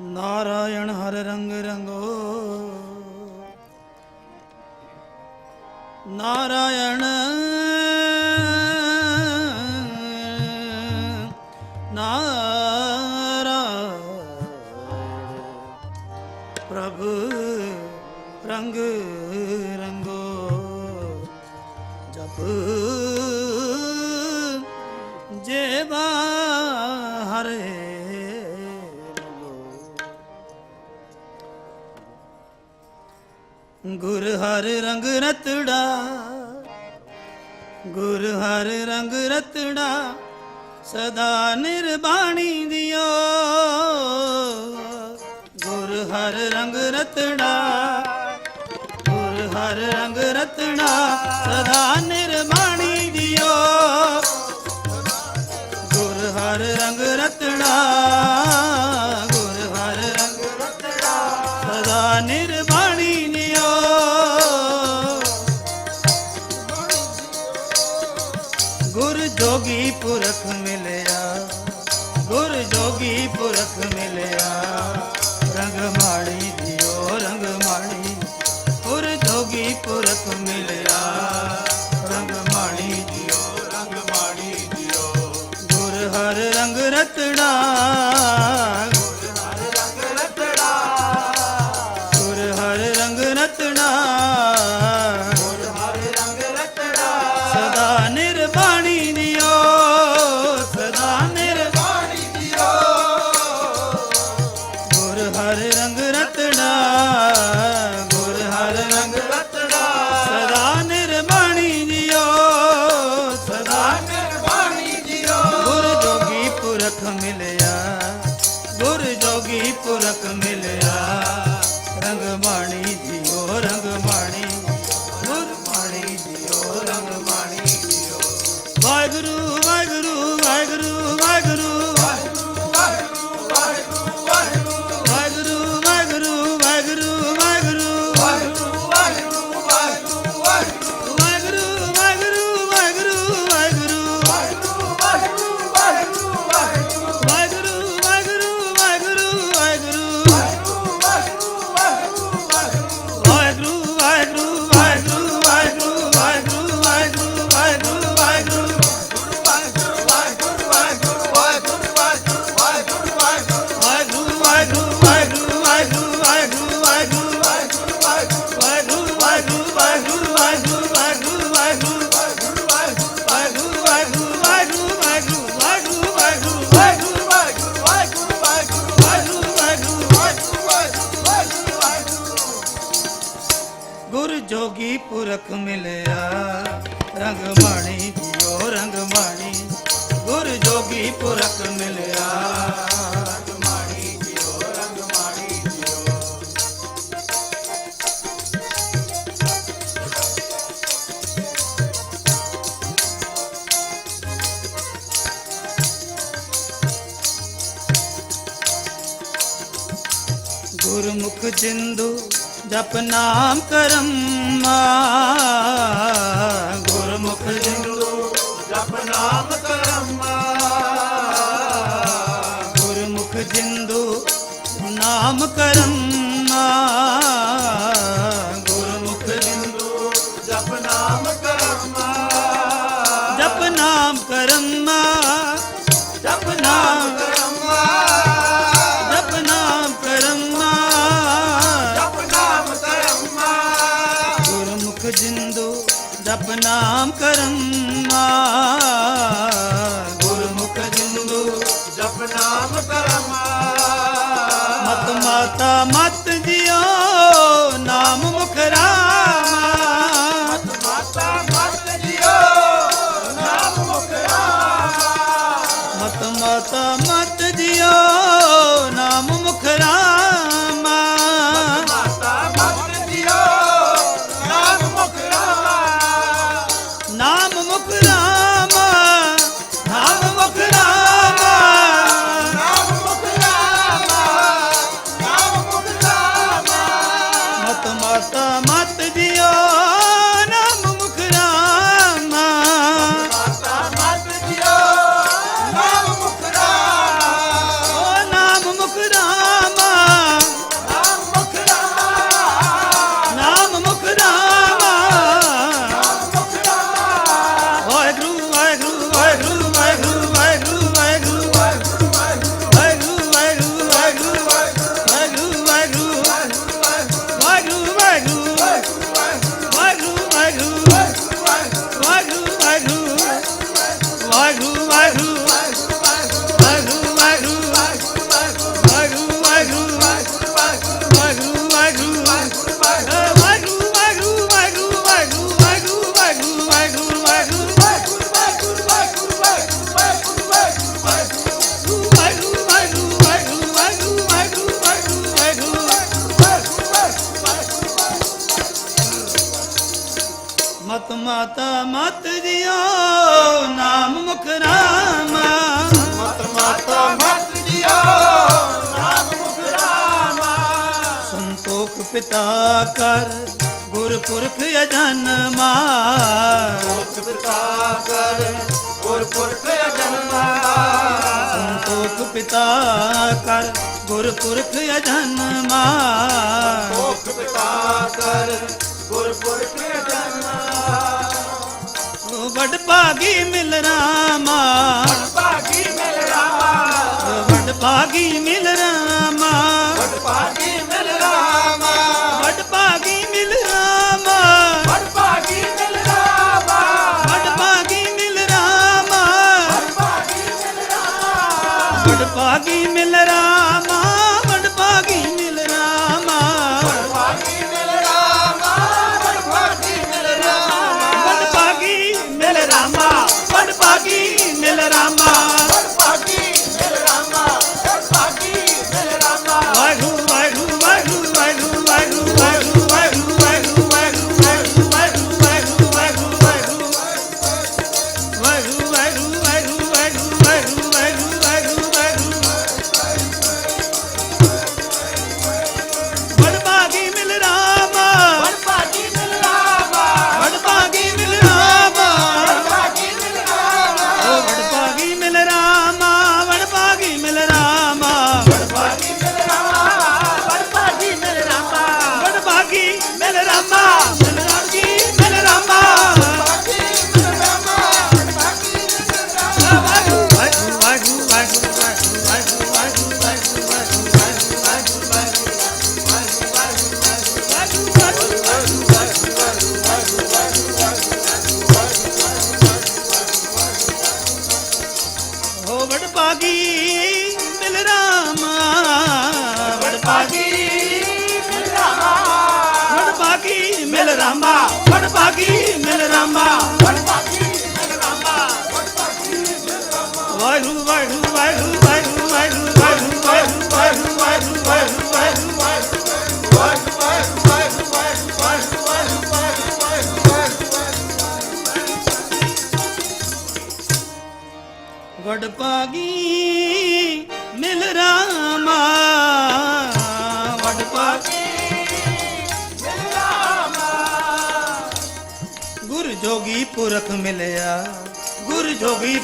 ਨਾਰਾਇਣ ਹਰ ਰੰਗ ਰੰਗੋ। ਨਾਰਾਇਣ ਨਾਰਾਇਣ ਰੰਗ ਰੰਗੋ। ਜਪ ਗੁਰ ਹਰ ਰੰਗ ਰਤੜਾ, ਗੁਰ ਹਰ ਰੰਗ ਰਤੜਾ, ਸਦਾ ਨਿਰਬਾਣੀ ਦਿਓ। ਗੁਰ ਹਰ ਰੰਗ ਰਤੜਾ, ਗੁਰ ਹਰ ਰੰਗ ਰਤੜਾ, ਸਦਾ ਨਿਰਬਾਣੀ ਦਿਓ। ਗੁਰ ਹਰ ਰੰਗ ਰਤੜਾ। ਪੁਰਖ ਮਿਲਿਆ, ਗੁਰ ਜੋਗੀ ਪੁਰਖ ਮਿਲਿਆ। ਰੰਗ ਮਾਣੀ ਦਿਓ, ਰੰਗ ਮਾਣੀ ਗੁਰ ਜੋਗੀ ਪੁਰਖ ਮਿਲਿਆ। ਪੁਰਖ ਮਿਲਿਆ। ਰੰਗ ਮਾਣੀ ਜਿਉ ਰੰਗ ਮਾਣੀ ਗੁਰ ਜੋਗੀ ਪੁਰਖ ਮਿਲਿਆ। ਗੁਰਮੁਖ ਜਿੰਦੂ ਜਪ ਨਾਮ ਕਰਮ ਗੁਰਮੁਖ ਜਿੰਦੂ ਜਪ ਨਾਮ ਕਰਮ ਗੁਰਮੁਖ ਜਿੰਦੂ ਨਾਮ ਕਰਮ মাতা ਪਿਤਾ ਕਰ ਗੁਰਪੁਰਖ ਅਜਨਮਾ ਮੁਖ ਪਿਤਾ ਕਰ ਗੁਰਪੁਰਖ ਜਨਮਾ ਸੰਤੋਖ ਪਿਤਾ ਕਰ ਗੁਰਪੁਰਖ ਅਜਨਮਾ ਮੁਖ ਪਿਤਾ ਕਰ ਗੁਰਪੁਰਖ ਜਨਮਾ ਵਡ ਭਾਗੀ ਮਿਲ ਰਾਮਾ। ਭਾਗੀ ਮਿਲ ਰਾਮਾ। ਵਡ ਭਾਗੀ ਮਿਲ ਰਾਮਾ। ਵਡ ਭਾਗੀ ਮਿਲ ਰਾਮਾ। ਵਡ ਭਾਗੀ ਮਿਲ ਰਾਮਾ। ਵਡ ਭਾਗੀ ਮਿਲ ਰਾਮਾ ਵਡ ਭਾਗੀ ਮਿਲ ਰਾਮਾ ਵਡ ਭਾਗੀ ਮਿਲ ਰਾਮਾ ਵਾਹਿਗੁਰੂ ਵਾਹਿਗੁਰੂ ਵਾਹਿਗੁਰੂ ਵਾਹਿਗੁਰੂ ਵਾਹਿਗੁਰੂ ਵਾਹਿਗੁਰੂ ਵਾਹਿਗੁਰੂ ਵਾਹਿਗੁਰੂ ਵਾਹਿਗੁਰੂ ਵਾਹਿਗੁਰੂ ਵਾਹਿਗੁਰੂ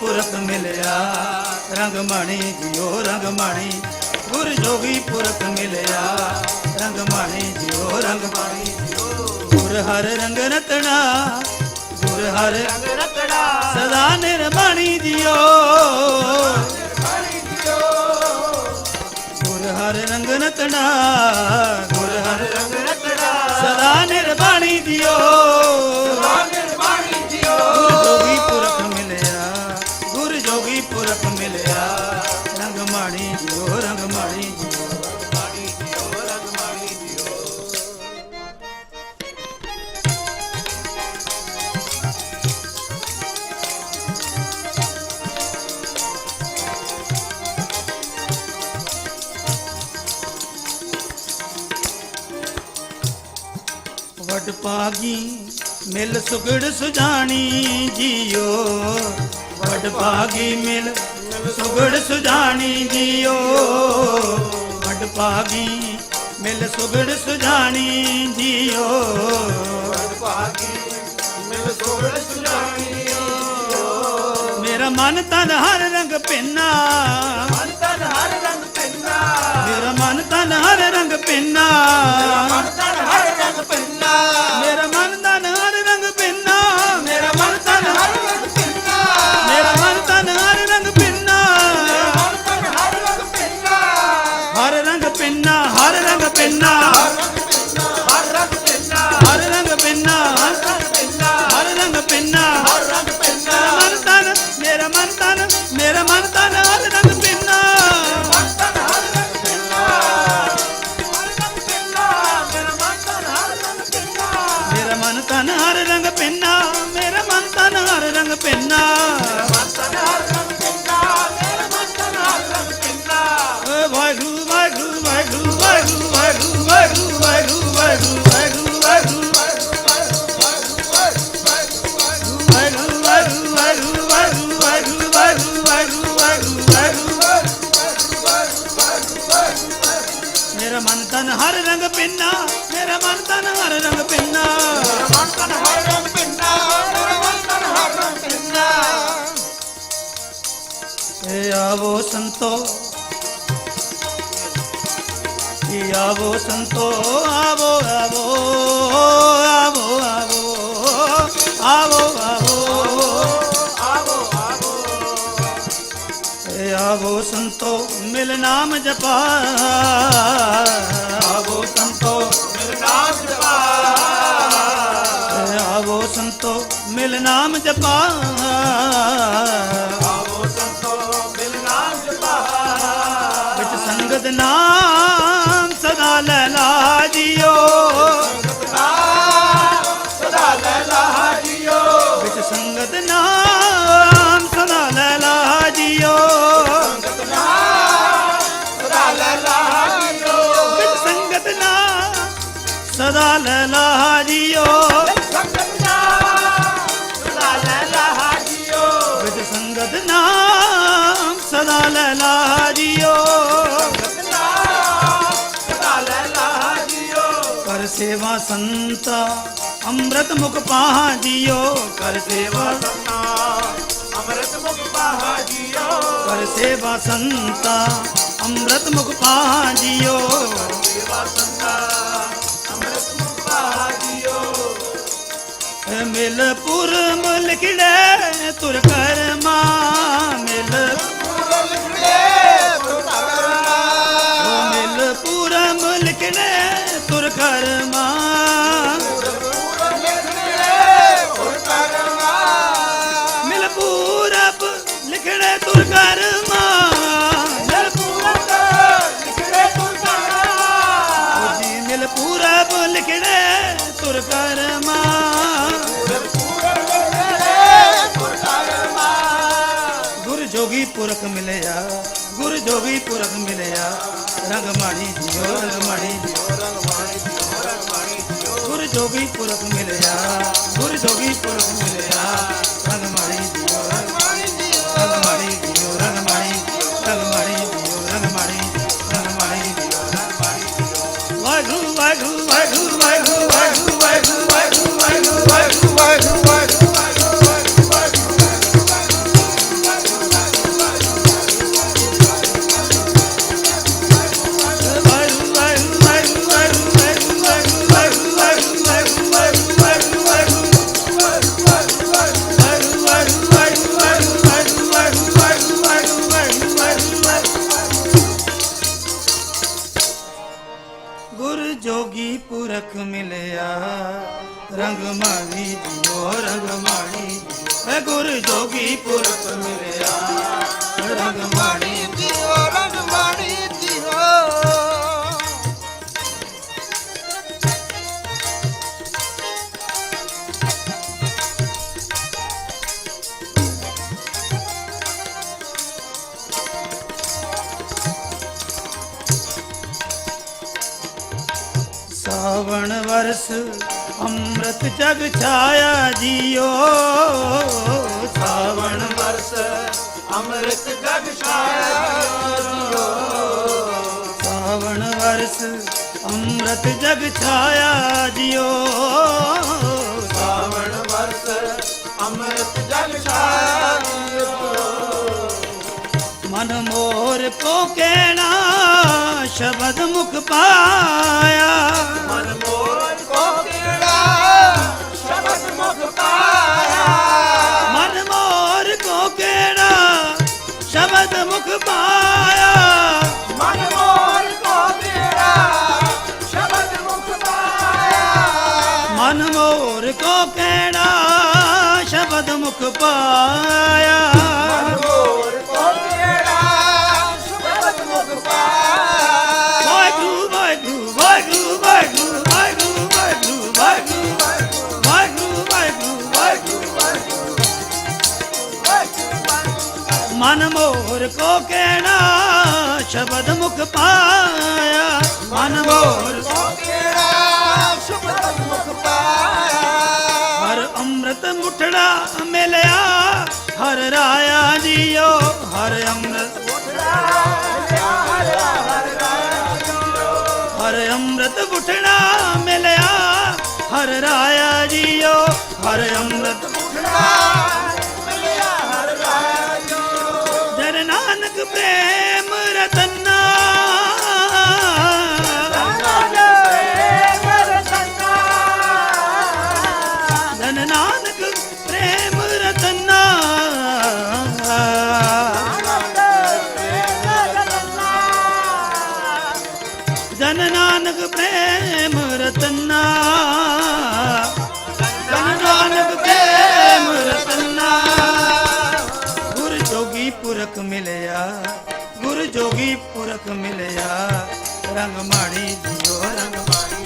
ਪੁਰਖ ਮਿਲਿਆ ਰੰਗਮਣੀ ਜਿਉ ਰੰਗਮਣੀ ਗੁਰ ਜੋਗੀ ਪੁਰਖ ਮਿਲਿਆ ਰੰਗਮਣੀ ਜਿਉ ਰੰਗਮਣੀ ਗੁਰ ਹਰ ਰੰਗ ਰਤਣਾ ਗੁਰ ਹਰ ਰੰਗ ਰਤਣਾ ਸਦਾ ਨਿਰਮਣੀ ਜਿਉ। ਗੁਰ ਹਰ ਰੰਗ ਰਤਣਾ ਗੁਰ ਹਰ ਰੰਗ ਰਤਣਾ ਸਦਾ ਨਿਰਮਣੀ ਜਿਉ। ਸਦਾ ਪਾਗੀ ਮਿਲ ਸੁਗੜ ਸੁਜਾਣੀ ਜੀਓ। ਵਡ ਪਾਗੀ ਮਿਲ ਸੁਗੜ ਸੁਜਾਣੀ ਜੀਓ। ਵਡ ਪਾਗੀ ਮਿਲ ਸੁਗੜ ਸੁਜਾਣੀ ਜੀਓ। ਭਾਗੀ ਮਿਲ ਸੋਹਣ ਸੁਜਾਣੀ ਮੇਰਾ ਮਨ ਤਨ ਹਰ ਰੰਗ ਪਿੰਨਾ ਮਨ ਤਨ ਹਰ ਰੰਗ ਪਿੰਨਾ ਮੇਰਾ ਮਨ ਤਨ ਮੇਰਾ ਮੇਰਾ ਮਨ ਤਨ ਹਰ ਰੰਗ ਪਿੰਨਾ ਮੇਰਾ ਮਨ ਤਨ ਹਰ ਰੰਗ ਪਿੰਨਾ ਆਵੋ ਸੰਤੋ। ਏ ਆਵੋ ਸੰਤੋ ਆਵੋ ਆਵੋ ਆਵੋ ਆਵੋ ਆਵੋ ਆਵੋ। ਆਵੋ ਆਵੋ ਸੰਤੋ ਮਿਲ ਨਾਮ ਜਪਾ। ਆਵੋ ਸੰਤੋ ਮੇਰੇ ਨਾਮ ਜਪਾ। ਆਵੋ ਸੰਤੋ ਮਿਲ ਨਾਮ ਜਪਾ। ਆਵੋ ਸੰਤੋ ਸੰਗਤ ਨਾਮ ਸਦਾ ਲੈ ਲਾ ਜੀਓ। ਸਦਾ ਲੈ ਲਾ ਜੀਓ ਵਿੱਚ ਸੰਗਤ ਨਾਮ ਸਦਾ ਲੈ ਲਾ ਜੀਓ। ਸਦਾ ਲੈ ਲਾ ਜੀਓ ਵਿੱਚ ਸੰਗਤ ਨਾਮ ਸਦਾ ਲੈ ਲਾ ਜੀਓ। ਸੰਗਤ ਨਾਮ ਸਦਾ ਲੈ ਲਾ ਜੀਓ ਵਿੱਚ ਸੰਗਤ ਨਾਮ ਸਦਾ ਲੈ ਲਾ ਜੀਓ। ਸੇਵਾ ਸੰਤਾ ਅੰਮ੍ਰਿਤ ਮੁਖ ਪਾਹ ਜੀਓ ਕਰ ਸੇਵਾ ਸੰਨਾ ਅੰਮ੍ਰਿਤ ਮੁਖ ਪਾਹਾ ਜੀਓ। ਕਰ ਸੇਵਾ ਸੰਤਾ ਅੰਮ੍ਰਿਤ ਮੁਖ ਪਾਹ ਜੀਓ। ਸੇਵਾ ਸੰਨਾ ਅੰਮ੍ਰਿਤ ਮੁਖ ਪਾਹਾ ਜੀਓ। ਏ ਮਿਲ ਪੁਰਮ ਲਿਖੜੇ ਤੁਰ ਕਰਮਾ ਮਿਲ ਪੁਰਖ ਮਿਲਿਆ, ਗੁਰ ਵੀ ਪੁਰਖ ਮਿਲਿਆ ਰੰਗਮਾਣੀ ਜੋ ਰੰਗਮਾਣੀ ਜਿਉ ਰੰਗਮਾਣੀ ਜਿਉ ਰੰਗਮਾਣੀ ਜਿਉ ਗੁਰ ਜੋਗੀ ਪੁਰਖ ਮਿਲਿਆ ਸਾਵਣ ਵਰਸ ਅੰਮ੍ਰਿਤ ਜਗ ਛਾਇਆ ਜੀਓ। ਸਾਵਣ ਵਰਸ ਅੰਮ੍ਰਿਤ ਜਗ ਛਾਇਆ ਸਾਵਣ ਵਰਸ ਅੰਮ੍ਰਿਤ ਜਗ ਛਾਇਆ ਜੀਓ। ਸਾਵਣ ਵਰਸ ਅੰਮ੍ਰਿਤ ਜਗ ਛਾਇਆ ਮਨ ਮੋਰ ਕੋ ਕਹਿਣਾ ਸ਼ਬਦ ਮੁਖ ਪਾਇਆ। ਮਨ ਮੋਰ ਕੋ ਕਿਹੜਾ ਸ਼ਬਦ ਮੁਖ ਪਾਇਆ? ਮਨ ਮੋਰ ਕੋ ਕਹਿਣਾ ਸ਼ਬਦ ਮੁਖ ਪਾਇਆ? ਮਨ ਮੋਰ ਕੋ ਕਿਹੜਾ ਸ਼ਬਦ ਮੁਖ ਪਾਇਆ? ਮਨ ਮੋਰ ਕੋ ਕਹਿਣਾ ਸ਼ਬਦ ਮੁਖ ਪਾਇਆ? ਮਨ ਮੋਰ ਕੋ ਕਿਹੜਾ ਸ਼ਬਦ ਮੁਖ ਪਾਇਆ? ਮੋਰ ਕੋ ਕਹਿਣਾ, ਸ਼ਬਦ ਮੁਖ ਪਾਇਆ। ਮਨ ਮੋਰ ਕੋ ਕਿਹੜਾ ਸ਼ਬਦ ਮੁਖ ਪਾਇਆ। ਹਰ ਅੰਮ੍ਰਿਤ ਮੁਠੜਾ ਮਿਲਿਆ, ਹਰ ਰਾਇਆ ਜੀਓ ਹਰ ਅੰਮ੍ਰਿਤ ਹਰ ਅੰਮ੍ਰਿਤ ਬੁਠਣਾ ਮਿਲਿਆ, ਹਰ ਰਾਇਆ ਜੀਓ ਹਰ ਅੰਮ੍ਰਿਤ ਮਿਲਿਆ ਪ੍ਰੇਮ ਰਤਨਾ ਜੋਗੀ ਪੁਰਖ ਮਿਲਿਆ। ਰੰਗ ਮਾਣੀ ਜਿਓ ਰੰਗ ਮਾਣੀ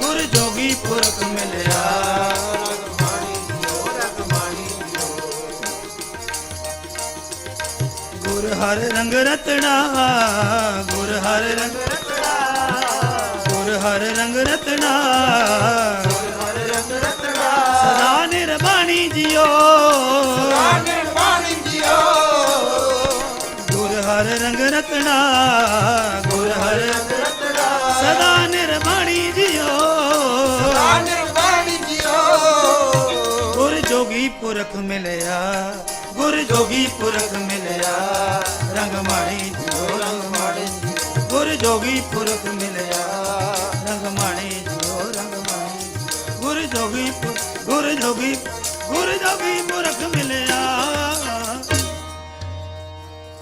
ਗੁਰ ਜੋਗੀ ਪੁਰਖ ਮਿਲਿਆ। ਗੁਰ ਹਰ ਰੰਗ ਰਤਨਾ ਗੁਰ ਹਰ ਰੰਗ ਰਤਨਾ। ਗੁਰ ਹਰ ਰੰਗ ਰਤਨਾ। ਸਦਾ ਨਿਰਬਾਣੀ ਜਿਓ। ਰਤਨਾ ਗੁਰ ਹਰ ਰਤਨਾ। ਸਦਾ ਨਿਰਬਾਣੀ ਜਿਓ। ਗੁਰ ਜੋਗੀ ਪੁਰਖ ਮਿਲਿਆ ਗੁਰ ਜੋਗੀ ਪੁਰਖ ਮਿਲਿਆ। ਰੰਗ ਮਾਣੀ ਜਿਓ ਰੰਗ ਮਾਣੀ ਗੁਰ ਜੋਗੀ ਪੁਰਖ ਮਿਲਿਆ ਰੰਗ ਮਾਣੀ ਜਿਓ ਰੰਗ ਮਾਣੀ ਗੁਰ ਜੋਗੀ ਗੁਰ ਜੋਗੀ ਗੁਰ ਜੋਗੀ ਪੁਰਖ ਮਿਲਿਆ।